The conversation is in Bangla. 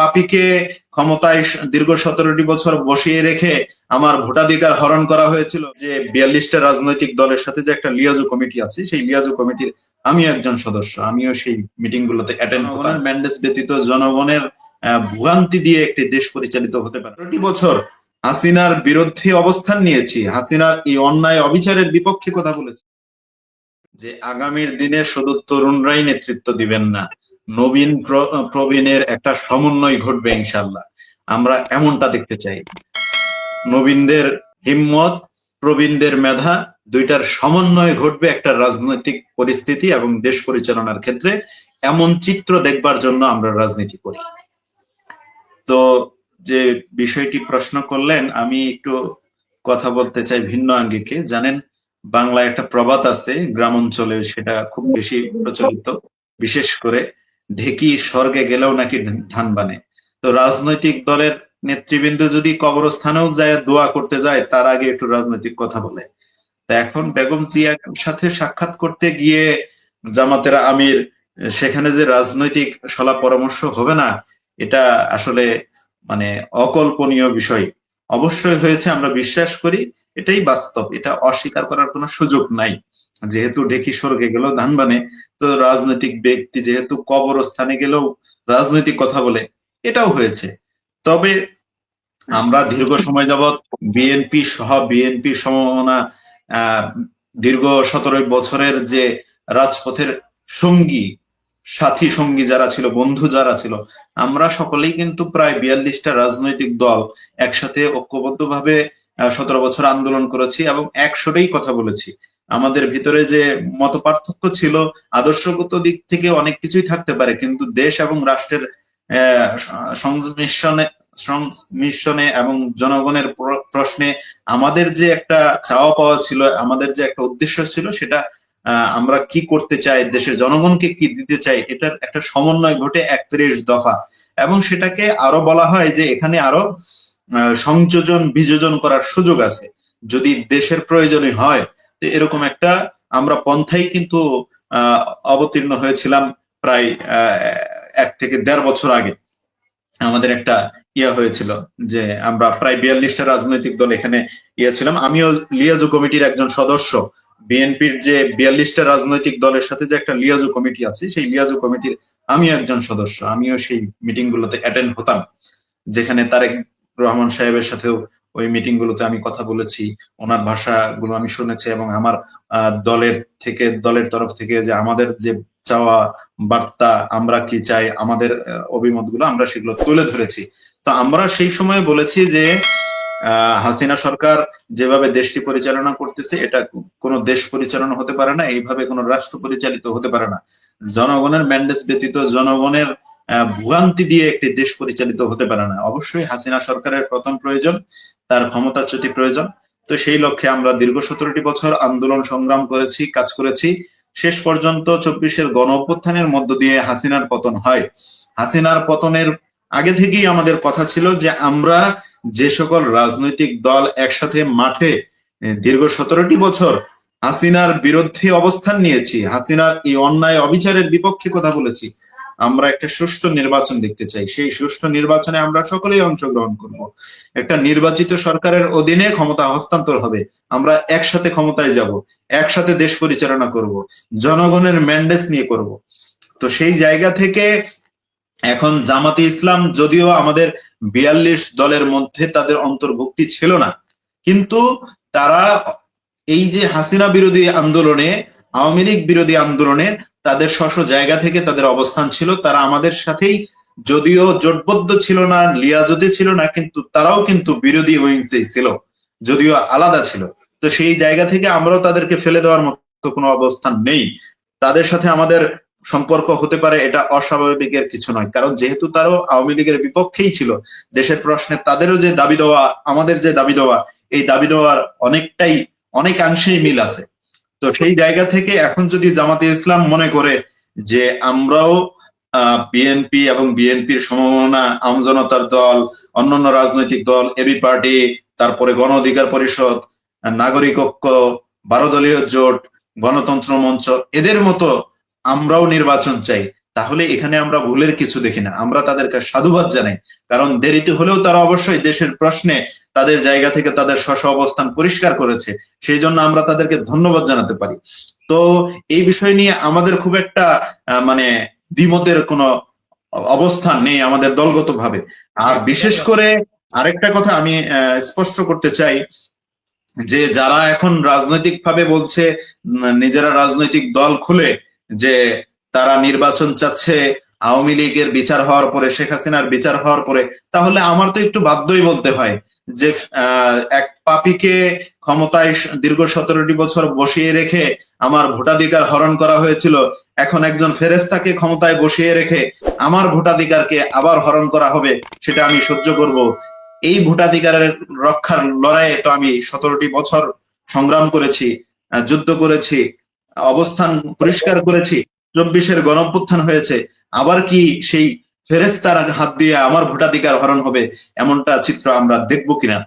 পাপিকে ক্ষমতায় দীর্ঘ সতেরোটি বছর বসিয়ে রেখে আমার ভোটাধিকার হরণ করা হয়েছিল যে বিয়াল্লিশটা রাজনৈতিক দলের সাথে যে একটা লিয়াজু কমিটি আছে, সেই লিয়াজু কমিটির আমি একজন সদস্য। আমিও সেই মিটিং গুলোতে অ্যাটেন্ড ম্যান্ডেস ব্যতীত জনগণের ভোগান্তি দিয়ে একটি দেশ পরিচালিত হতে পারে। বছর হাসিনার বিরুদ্ধে অবস্থান নিয়েছি। হাসিনার এই অন্যায় অবিচারের বিপক্ষে কথা বলেছি। যে আগামীর দিনে শুধু তরুণরাই নেতৃত্ব দিবেন না নবীন প্র- প্রবীণের একটা সমন্বয় ঘটবে ইনশাল্লাহ আমরা এমনটা দেখতে চাই। নবীনদের হিম্মত, প্রবীণদের মেধা দুইটার সমন্বয় ঘটবে একটা রাজনৈতিক পরিস্থিতি এবং দেশ পরিচালনার ক্ষেত্রে এমন চিত্র দেখবার জন্য আমরা রাজনীতি করি। তো যে বিষয়টি প্রশ্ন করলেন, আমি একটু কথা বলতে চাই ভিন্ন আঙ্গিকে। জানেন, বাংলায় একটা প্রবাদ আছে, গ্রাম অঞ্চলে সেটা খুব বেশি প্রচলিত, বিশেষ করে ঢেকি স্বর্গে গেলেও নাকি ধান বানে। তো রাজনৈতিক দলের নেতৃবৃন্দ যদি কবরস্থানেও যায়, দোয়া করতে যায়, তার আগে একটু রাজনৈতিক কথা বলে। তা এখন বেগম জিয়ার সাথে সাক্ষাৎ করতে গিয়ে জামাতের আমির, সেখানে যে রাজনৈতিক সলা পরামর্শ হবে না, এটা আসলে মানে অকল্পনীয় বিষয়। অবশ্যই হয়েছে, আমরা বিশ্বাস করি, এটাই বাস্তব, এটা অস্বীকার করার কোনো সুযোগ নাই। যেহেতু ডেকি স্বর্গে গেল ধানবানে তো রাজনৈতিক ব্যক্তি যেহেতু কবরস্থানে গেলেও রাজনৈতিক কথা বলে এটাও হয়েছে। তবে আমরা দীর্ঘ সময় যাবৎ বিএনপি সহ বিএনপি আহ, দীর্ঘ সতেরো বছরের যে রাজপথের সঙ্গী সাথী সঙ্গী যারা ছিল বন্ধু যারা ছিল আমরা সকলেই কিন্তু প্রায় বিয়াল্লিশটা রাজনৈতিক দল একসাথে ঐক্যবদ্ধভাবে সতেরো বছর আন্দোলন করেছি এবং একশোটাই কথা বলেছি। আমাদের ভিতরে যে মত পার্থক্য ছিল, আদর্শগত দিক থেকে অনেক কিছুই থাকতে পারে, কিন্তু দেশ এবং রাষ্ট্রের সংমিশ্রণে সংমিশ্রণে এবং জনগণের প্র- প্রশ্নে আমাদের যে একটা চাওয়া পাওয়া ছিল, আমাদের যে একটা উদ্দেশ্য ছিল, সেটা আমরা কি করতে চাই, দেশের জনগণকে কি দিতে চাই, এটার একটা সমন্বয় ঘটে একত্রিশ দফা। এবং সেটাকে আরও বলা হয় যে এখানে আরও সংযোজন বিযোজন করার সুযোগ আছে। যদি দেশের প্রয়োজনই হয় তো এরকম একটা আমরা পন্থাই কিন্তু অবতীর্ণ হয়েছিলাম প্রায় এক থেকে দেড় বছর আগে। আমাদের একটা ইয়া হয়েছিল যে আমরা প্রায় বিয়াল্লিশটা রাজনৈতিক দল এখানে ইয়ে ছিলাম। আমিও লিয়াজু কমিটির একজন সদস্য। বিএনপির যে বিয়াল্লিশটা রাজনৈতিক দলের সাথে যে একটা লিয়াজু কমিটি আছে, সেই লিয়াজু কমিটির আমি একজন সদস্য। আমিও সেই মিটিং গুলোতে অ্যাটেন্ড হতাম, যেখানে তারেক রহমান সাহেবের সাথেও ওই মিটিং গুলোতে আমি কথা বলেছি, ওনার ভাষাগুলো আমি শুনেছি এবং আমার দলের থেকে, দলের তরফ থেকে যে আমাদের যে চাওয়া বার্তা, আমরা কি চাই, আমাদের অভিমতগুলো আমরা সেগুলো তুলে ধরেছি। তো আমরা সেই সময় বলেছি যে হাসিনা সরকার যেভাবে দেশটি পরিচালনা করতেছে, এটা কোনো দেশ পরিচালনা হতে পারে না, এইভাবে কোনো রাষ্ট্র পরিচালিত হতে পারে না। জনগণের ম্যান্ডেস ব্যতীত জনগণের ভোগান্তি দিয়ে একটি দেশ পরিচালিত হতে পারে না। অবশ্যই হাসিনা সরকারের প্রথম প্রয়োজন, তার ক্ষমতাচ্যুতি প্রয়োজন। তো সেই লক্ষ্যে আমরা দীর্ঘ সতেরোটি বছর আন্দোলন সংগ্রাম করেছি, কাজ করেছি। শেষ পর্যন্ত চব্বিশের গণ অভ্যুত্থানের মধ্য দিয়ে হাসিনার পতন হয়। হাসিনার পতনের আগে থেকেই আমাদের কথা ছিল যে আমরা যে সকল রাজনৈতিক দল একসাথে মাঠে দীর্ঘ সতেরোটি বছর হাসিনার বিরুদ্ধে অবস্থান নিয়েছি, হাসিনার এই অন্যায় অবিচারের বিপক্ষে কথা বলেছি। আমরা একটা সুষ্ঠু নির্বাচন দেখতে চাই। সেই সুষ্ঠু নির্বাচনে আমরা সকলেই অংশগ্রহণ করব। একটা নির্বাচিত সরকারের অধীনে ক্ষমতা হস্তান্তর হবে। আমরা একসাথে ক্ষমতায় যাব, একসাথে দেশ পরিচালনা করব, জনগণের ম্যান্ডেস নিয়ে করব। তো সেই জায়গা থেকে এখন জামাতে ইসলাম যদিও আমাদের বিয়াল্লিশ দলের মধ্যে তাদের অন্তর্ভুক্তি ছিল না, কিন্তু তারা এই যে হাসিনা বিরোধী আন্দোলনে, আওয়ামী লীগ বিরোধী আন্দোলনে তাদের স্ব জায়গা থেকে তাদের অবস্থান ছিল। তারা আমাদের সাথেই, যদিও জোটবদ্ধ ছিল না, লিয়াজতে ছিল না, কিন্তু তারাও কিন্তু বিরোধী উইংসে ছিল, যদিও আলাদা ছিল। তো সেই জায়গা থেকে আমরাও তাদেরকে ফেলে দেওয়ার মতো কোনো অবস্থান নেই। তাদের সাথে আমাদের সম্পর্ক হতে পারে, এটা অস্বাভাবিকের কিছু নয়, কারণ যেহেতু তারাও আওয়ামী লীগের বিপক্ষেই ছিল, দেশের প্রশ্নে তাদেরও যে দাবি দেওয়া, আমাদের যে দাবি দেওয়া, এই দাবি দেওয়ার অনেকটাই, অনেকাংশেই মিল আছে। তো সেই জায়গা থেকে এখন যদি জামাতে ইসলাম মনে করে যে আমরাও বিএনপি এবং বিএনপির সমমনা, আমজনতার দল, অন্যান্য রাজনৈতিক দল, এবি পার্টি, তারপরে গণ অধিকার পরিষদ, নাগরিক ঐক্য বারো দলীয় জোট, গণতন্ত্র মঞ্চ, এদের মতো আমরাও নির্বাচন চাই, তাহলে এখানে আমরা ভুলের কিছু দেখি না। আমরা তাদেরকে সাধুবাদ জানাই। কারণ দেরিতে হলেও তারা অবশ্যই দেশের প্রশ্নে তাদের জায়গা থেকে তাদের স্ব অবস্থান পরিষ্কার করেছে, সেই জন্য আমরা তাদেরকে ধন্যবাদ জানাতে পারি। তো এই বিষয় নিয়ে আমাদের খুব একটা মানে দ্বিমতের কোনো অবস্থান নেই আমাদের দলগত ভাবে আর বিশেষ করে আরেকটা কথা আমি স্পষ্ট করতে চাই যে যারা এখন রাজনৈতিক ভাবে বলছে নিজেরা রাজনৈতিক দল খুলে যে তারা নির্বাচন চাচ্ছে, আওয়ামী লীগের বিচার হওয়ার পরে, শেখ হাসিনার বিচার হওয়ার পরে, তাহলে আমার তো একটু বাধ্যই বলতে হয় যে এক পাপিকে ক্ষমতায় দীর্ঘ সতেরোটি বছর বসিয়ে রেখে আমার ভোটাধিকার হরণ করা হয়েছিল, এখন একজন ফেরেস্তাকে ক্ষমতায় বসিয়ে রেখে আমার ভোটাধিকারকে আবার হরণ করা হবে, সেটা আমি সহ্য করব। এই ভোটাধিকারের রক্ষার লড়াইয়ে তো আমি সতেরোটি বছর সংগ্রাম করেছি যুদ্ধ করেছি, অবস্থান পরিষ্কার করেছি, চব্বিশের গণঅভ্যুত্থান হয়েছে, আবার কি সেই ফেরেস্তার হাত দিয়ে আমার ভোটাধিকার হরণ হবে এমনটা চিত্র আমরা দেখব কিনা?